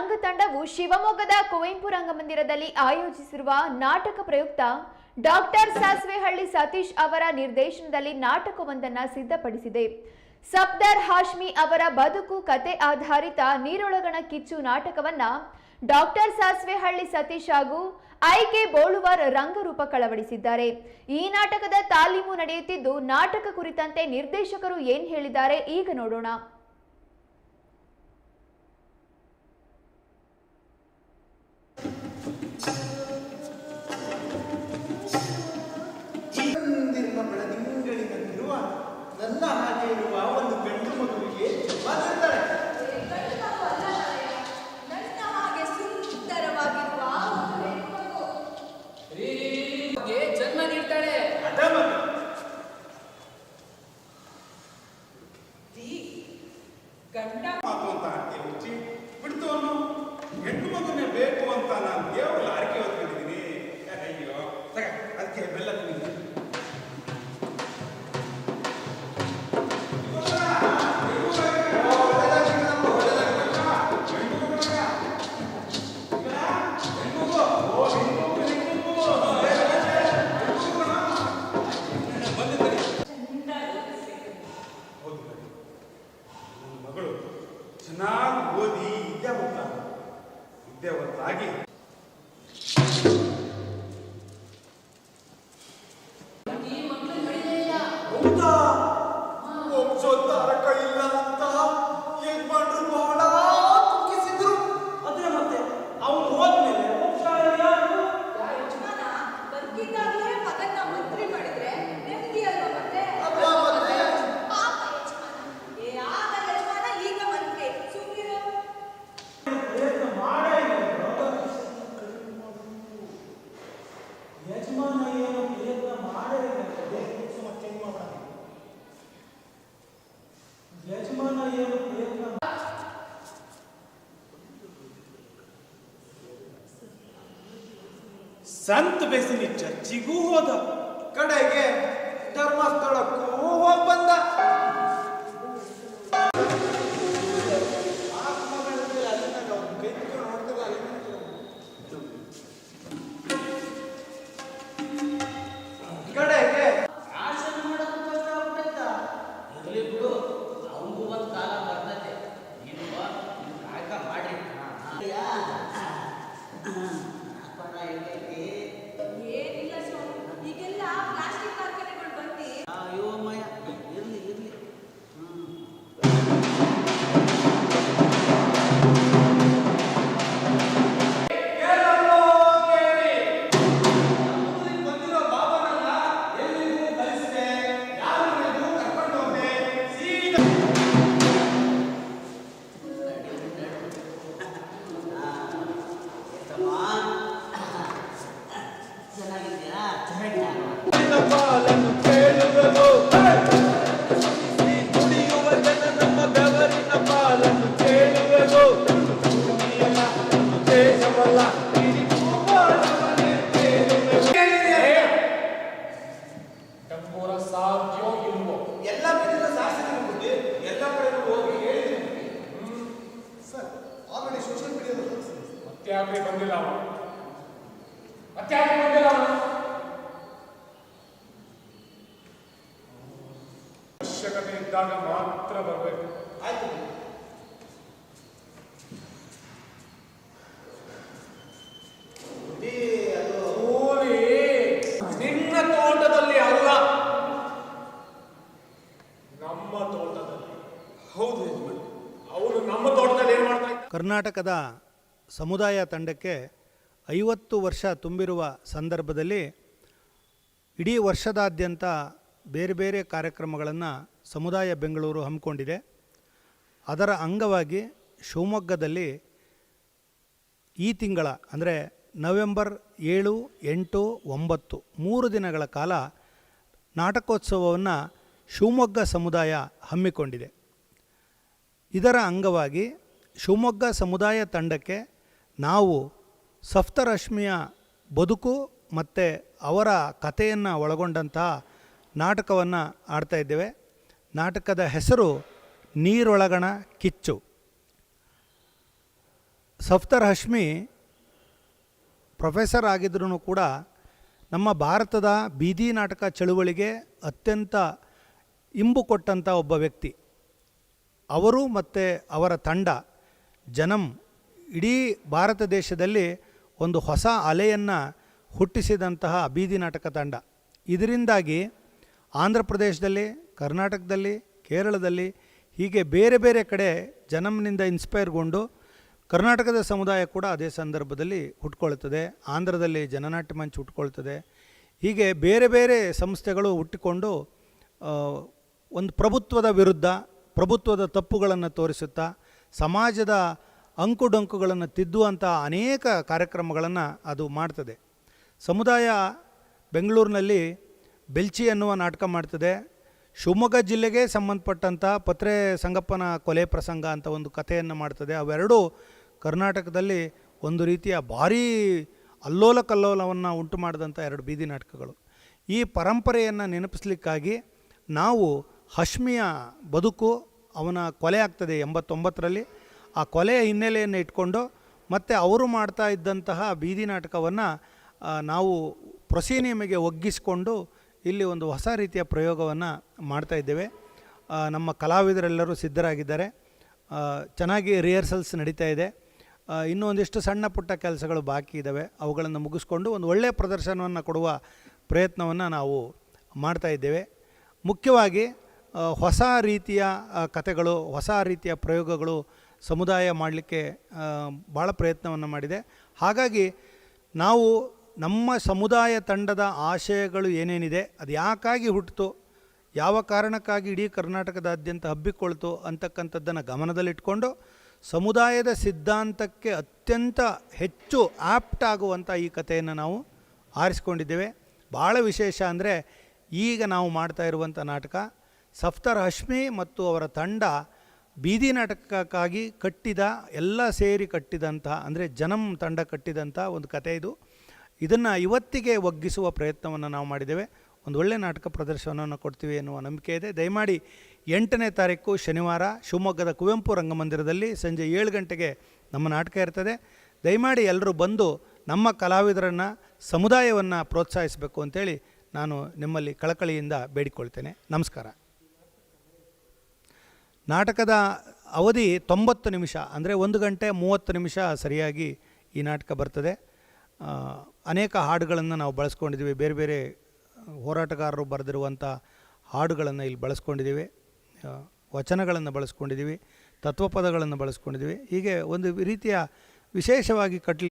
ರಂಗತಂಡವು ಶಿವಮೊಗ್ಗದ ಕುವೆಂಪು ರಂಗಮಂದಿರದಲ್ಲಿ ಆಯೋಜಿಸಿರುವ ನಾಟಕ ಪ್ರಯುಕ್ತ ಡಾಕ್ಟರ್ ಸಾಸ್ವೆಹಳ್ಳಿ ಸತೀಶ್ ಅವರ ನಿರ್ದೇಶನದಲ್ಲಿ ನಾಟಕವೊಂದನ್ನು ಸಿದ್ಧಪಡಿಸಿದೆ. ಸಫ್ದರ್ ಹಾಶ್ಮಿ ಅವರ ಬದುಕು ಕತೆ ಆಧಾರಿತ ನೀರೊಳಗಣ ಕಿಚ್ಚು ನಾಟಕವನ್ನ ಡಾಕ್ಟರ್ ಸಾಸ್ವೆಹಳ್ಳಿ ಸತೀಶ್ ಹಾಗೂ ಐಕೆ ಬೋಳುವರ್ ರಂಗರೂಪ ಕಳವಡಿಸಿದ್ದಾರೆ. ಈ ನಾಟಕದ ತಾಲೀಮು ನಡೆಯುತ್ತಿದ್ದು ನಾಟಕ ಕುರಿತಂತೆ ನಿರ್ದೇಶಕರು ಏನ್ ಹೇಳಿದ್ದಾರೆ ಈಗ ನೋಡೋಣ. ಹೆಣ್ಣು ಮಗುನೇ ಬೇಕು ಅಂತ ನಾನು ದೇವರ ಆರಕೆ ವಿದ್ಯಾವಂತಾಗಿ ಸಂತ ಬೆಸಿನಿ ಚರ್ಚಿಗೂ ಹೋದ. ಕಡೆಗೆ ಧರ್ಮಸ್ಥಳಕ್ಕೂ ಹೋಗಿ ಬಂದ. ಅವಶ್ಯಕತೆ ಇದ್ದಾಗ ಮಾತ್ರ ಬರಬೇಕು ಆಯ್ತು ಬುದ್ಧಿ ಅದು ಕೂಲಿ ನಿನ್ನ ತೋಟದಲ್ಲಿ ಅಲ್ಲ ನಮ್ಮ ತೋಟದಲ್ಲಿ ಹೌದು ಯಜಮಾನ್ ಅವನು ನಮ್ಮ ತೋಟದಲ್ಲಿ ಏನ್ ಮಾಡ್ತಾ ಇದ್ದ ಕರ್ನಾಟಕದ ಸಮುದಾಯ ತಂಡಕ್ಕೆ ಐವತ್ತು ವರ್ಷ ತುಂಬಿರುವ ಸಂದರ್ಭದಲ್ಲಿ ಇಡೀ ವರ್ಷದಾದ್ಯಂತ ಬೇರೆ ಬೇರೆ ಕಾರ್ಯಕ್ರಮಗಳನ್ನು ಸಮುದಾಯ ಬೆಂಗಳೂರು ಹಮ್ಮಿಕೊಂಡಿದೆ. ಅದರ ಅಂಗವಾಗಿ ಶಿವಮೊಗ್ಗದಲ್ಲಿ ಈ ತಿಂಗಳ ಅಂದರೆ ನವೆಂಬರ್ ಏಳು, ಎಂಟು, ಒಂಬತ್ತು ಮೂರು ದಿನಗಳ ಕಾಲ ನಾಟಕೋತ್ಸವವನ್ನು ಶಿವಮೊಗ್ಗ ಸಮುದಾಯ ಹಮ್ಮಿಕೊಂಡಿದೆ. ಇದರ ಅಂಗವಾಗಿ ಶಿವಮೊಗ್ಗ ಸಮುದಾಯ ತಂಡಕ್ಕೆ ನಾವು ಸಪ್ತರಶ್ಮಿಯ ಬದುಕು ಮತ್ತು ಅವರ ಕಥೆಯನ್ನು ಒಳಗೊಂಡಂತಹ ನಾಟಕವನ್ನು ಆಡ್ತಾ ಇದ್ದೇವೆ. ನಾಟಕದ ಹೆಸರು ನೀರೊಳಗಣ ಕಿಚ್ಚು. ಸಫ್ತರ್ ಹಶ್ಮಿ ಪ್ರೊಫೆಸರ್ ಆಗಿದ್ರೂ ಕೂಡ ನಮ್ಮ ಭಾರತದ ಬೀದಿ ನಾಟಕ ಚಳುವಳಿಗೆ ಅತ್ಯಂತ ಇಂಬು ಕೊಟ್ಟಂಥ ಒಬ್ಬ ವ್ಯಕ್ತಿ. ಅವರು ಮತ್ತು ಅವರ ತಂಡ ಜನಂ ಇಡೀ ಭಾರತ ದೇಶದಲ್ಲಿ ಒಂದು ಹೊಸ ಅಲೆಯನ್ನು ಹುಟ್ಟಿಸಿದಂತಹ ಬೀದಿ ನಾಟಕ ತಂಡ. ಇದರಿಂದಾಗಿ ಆಂಧ್ರ ಪ್ರದೇಶದಲ್ಲಿ, ಕರ್ನಾಟಕದಲ್ಲಿ, ಕೇರಳದಲ್ಲಿ ಹೀಗೆ ಬೇರೆ ಬೇರೆ ಕಡೆ ಜನಂನಿಂದ ಇನ್ಸ್ಪೈರ್ಗೊಂಡು ಕರ್ನಾಟಕದ ಸಮುದಾಯ ಕೂಡ ಅದೇ ಸಂದರ್ಭದಲ್ಲಿ ಹುಟ್ಕೊಳ್ತದೆ. ಆಂಧ್ರದಲ್ಲಿ ಜನನಾಟ್ಯ ಮಂಚ್ ಹುಟ್ಕೊಳ್ತದೆ. ಹೀಗೆ ಬೇರೆ ಬೇರೆ ಸಂಸ್ಥೆಗಳು ಹುಟ್ಟಿಕೊಂಡು ಒಂದು ಪ್ರಭುತ್ವದ ವಿರುದ್ಧ, ಪ್ರಭುತ್ವದ ತಪ್ಪುಗಳನ್ನು ತೋರಿಸುತ್ತಾ ಸಮಾಜದ ಅಂಕುಡೊಂಕುಗಳನ್ನು ತಿದ್ದುವಂಥ ಅನೇಕ ಕಾರ್ಯಕ್ರಮಗಳನ್ನು ಅದು ಮಾಡ್ತದೆ. ಸಮುದಾಯ ಬೆಂಗಳೂರಿನಲ್ಲಿ ಬೆಲ್ಚಿ ಅನ್ನುವ ನಾಟಕ ಮಾಡ್ತದೆ. ಶಿವಮೊಗ್ಗ ಜಿಲ್ಲೆಗೆ ಸಂಬಂಧಪಟ್ಟಂಥ ಪತ್ರೆ ಸಂಗಪ್ಪನ ಕೊಲೆ ಪ್ರಸಂಗ ಅಂತ ಒಂದು ಕಥೆಯನ್ನು ಮಾಡ್ತದೆ. ಅವೆರಡೂ ಕರ್ನಾಟಕದಲ್ಲಿ ಒಂದು ರೀತಿಯ ಭಾರೀ ಅಲ್ಲೋಲ ಕಲ್ಲೋಲವನ್ನು ಉಂಟು ಮಾಡಿದಂಥ ಎರಡು ಬೀದಿ ನಾಟಕಗಳು. ಈ ಪರಂಪರೆಯನ್ನು ನೆನಪಿಸ್ಲಿಕ್ಕಾಗಿ ನಾವು ಹಶ್ಮಿಯ ಬದುಕು ಅವನ ಕೊಲೆ ಆಗ್ತದೆ ಎಂಬತ್ತೊಂಬತ್ತರಲ್ಲಿ. ಆ ಕೊಲೆಯ ಹಿನ್ನೆಲೆಯನ್ನು ಇಟ್ಕೊಂಡು ಮತ್ತು ಅವರು ಮಾಡ್ತಾ ಇದ್ದಂತಹ ಬೀದಿ ನಾಟಕವನ್ನು ನಾವು ಪ್ರೊಸೀನಿಯಮಿಗೆ ಒಗ್ಗಿಸಿಕೊಂಡು ಇಲ್ಲಿ ಒಂದು ಹೊಸ ರೀತಿಯ ಪ್ರಯೋಗವನ್ನು ಮಾಡ್ತಾ ಇದ್ದೇವೆ. ನಮ್ಮ ಕಲಾವಿದರೆಲ್ಲರೂ ಸಿದ್ಧರಾಗಿದ್ದಾರೆ. ಚೆನ್ನಾಗಿ ರಿಹರ್ಸಲ್ಸ್ ನಡೀತಾ ಇದೆ. ಇನ್ನೊಂದಿಷ್ಟು ಸಣ್ಣ ಪುಟ್ಟ ಕೆಲಸಗಳು ಬಾಕಿ ಇದ್ದಾವೆ. ಅವುಗಳನ್ನು ಮುಗಿಸ್ಕೊಂಡು ಒಂದು ಒಳ್ಳೆಯ ಪ್ರದರ್ಶನವನ್ನು ಕೊಡುವ ಪ್ರಯತ್ನವನ್ನು ನಾವು ಮಾಡ್ತಾ ಇದ್ದೇವೆ. ಮುಖ್ಯವಾಗಿ ಹೊಸ ರೀತಿಯ ಕಥೆಗಳು, ಹೊಸ ರೀತಿಯ ಪ್ರಯೋಗಗಳು ಸಮುದಾಯ ಮಾಡಲಿಕ್ಕೆ ಭಾಳ ಪ್ರಯತ್ನವನ್ನು ಮಾಡಿದೆ. ಹಾಗಾಗಿ ನಾವು ನಮ್ಮ ಸಮುದಾಯ ತಂಡದ ಆಶಯಗಳು ಏನೇನಿದೆ, ಅದು ಯಾಕಾಗಿ ಹುಟ್ಟಿತು ಯಾವ ಕಾರಣಕ್ಕಾಗಿ ಇಡೀ ಕರ್ನಾಟಕದಾದ್ಯಂತ ಹಬ್ಬಿಕೊಳ್ತು ಅಂತಕ್ಕಂಥದ್ದನ್ನು ಗಮನದಲ್ಲಿಟ್ಕೊಂಡು ಸಮುದಾಯದ ಸಿದ್ಧಾಂತಕ್ಕೆ ಅತ್ಯಂತ ಹೆಚ್ಚು ಆಪ್ಟ್ ಆಗುವಂಥ ಈ ಕಥೆಯನ್ನು ನಾವು ಆರಿಸ್ಕೊಂಡಿದ್ದೇವೆ. ಭಾಳ ವಿಶೇಷ ಅಂದರೆ ಈಗ ನಾವು ಮಾಡ್ತಾ ಇರುವಂಥ ನಾಟಕ ಸಫ್ತರ್ ಹಶ್ಮಿ ಮತ್ತು ಅವರ ತಂಡ ಬೀದಿ ನಾಟಕಕ್ಕಾಗಿ ಕಟ್ಟಿದ, ಎಲ್ಲ ಸೇರಿ ಕಟ್ಟಿದಂಥ, ಅಂದರೆ ಜನಂ ತಂಡ ಕಟ್ಟಿದಂಥ ಒಂದು ಕತೆ ಇದು. ಇದನ್ನು ಇವತ್ತಿಗೆ ಒಗ್ಗಿಸುವ ಪ್ರಯತ್ನವನ್ನು ನಾವು ಮಾಡಿದ್ದೇವೆ. ಒಂದು ಒಳ್ಳೆಯ ನಾಟಕ ಪ್ರದರ್ಶನವನ್ನು ಕೊಡ್ತೀವಿ ಎನ್ನುವ ನಂಬಿಕೆ ಇದೆ. ದಯಮಾಡಿ ಎಂಟನೇ ತಾರೀಕು ಶನಿವಾರ ಶಿವಮೊಗ್ಗದ ಕುವೆಂಪು ರಂಗಮಂದಿರದಲ್ಲಿ ಸಂಜೆ ಏಳು ಗಂಟೆಗೆ ನಮ್ಮ ನಾಟಕ ಇರ್ತದೆ. ದಯಮಾಡಿ ಎಲ್ಲರೂ ಬಂದು ನಮ್ಮ ಕಲಾವಿದರನ್ನು, ಸಮುದಾಯವನ್ನು ಪ್ರೋತ್ಸಾಹಿಸಬೇಕು ಅಂತೇಳಿ ನಾನು ನಿಮ್ಮಲ್ಲಿ ಕಳಕಳಿಯಿಂದ ಬೇಡಿಕೊಳ್ತೇನೆ. ನಮಸ್ಕಾರ. ನಾಟಕದ ಅವಧಿ ತೊಂಬತ್ತು ನಿಮಿಷ, ಅಂದರೆ ಒಂದು ಗಂಟೆ ಮೂವತ್ತು ನಿಮಿಷ ಸರಿಯಾಗಿ ಈ ನಾಟಕ ಬರ್ತದೆ. ಅನೇಕ ಹಾಡುಗಳನ್ನು ನಾವು ಬಳಸ್ಕೊಂಡಿದ್ದೀವಿ. ಬೇರೆ ಬೇರೆ ಹೋರಾಟಗಾರರು ಬರೆದಿರುವಂಥ ಹಾಡುಗಳನ್ನು ಇಲ್ಲಿ ಬಳಸ್ಕೊಂಡಿದ್ದೀವಿ. ವಚನಗಳನ್ನು ಬಳಸ್ಕೊಂಡಿದ್ದೀವಿ. ತತ್ವಪದಗಳನ್ನು ಬಳಸ್ಕೊಂಡಿದ್ದೀವಿ. ಹೀಗೆ ಒಂದು ರೀತಿಯ ವಿಶೇಷವಾಗಿ ಕಟ್ಲಿ